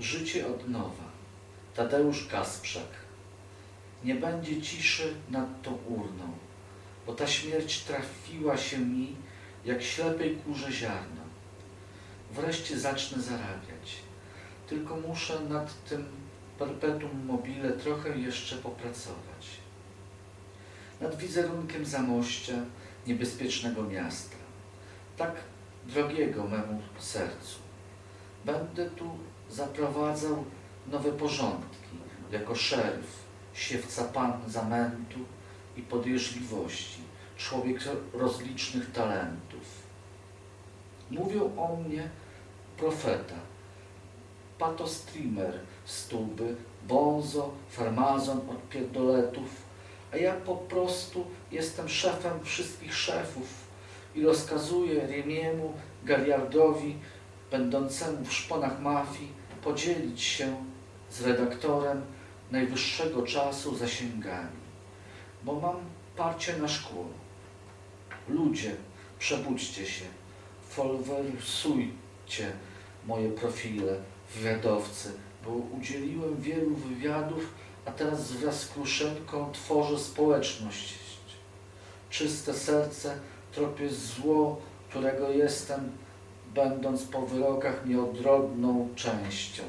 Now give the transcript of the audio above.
Życie od nowa. Tadeusz Kasprzak. Nie będzie ciszy nad tą urną, bo ta śmierć trafiła się mi jak ślepej kurze ziarno. Wreszcie zacznę zarabiać. Tylko muszę nad tym perpetuum mobile trochę jeszcze popracować. Nad wizerunkiem Zamościa, niebezpiecznego miasta, tak drogiego memu sercu. Będę tu zaprowadzał nowe porządki, jako szeryf, siewca pan zamętu i podejrzliwości, człowiek rozlicznych talentów. Mówią o mnie profeta, patostreamer z tuby, bonzo, farmazon od pierdoletów, a ja po prostu jestem szefem wszystkich szefów i rozkazuję Riemiemu, Galiardowi, będącemu w szponach mafii, podzielić się z redaktorem najwyższego czasu zasięgami, bo mam parcie na szkło. Ludzie, przebudźcie się, folwersujcie moje profile, wywiadowcy, bo udzieliłem wielu wywiadów, a teraz wraz z Kruszenką tworzę społeczność. Czyste serce tropię zło, którego jestem, będąc po wyrokach nieodrodną częścią.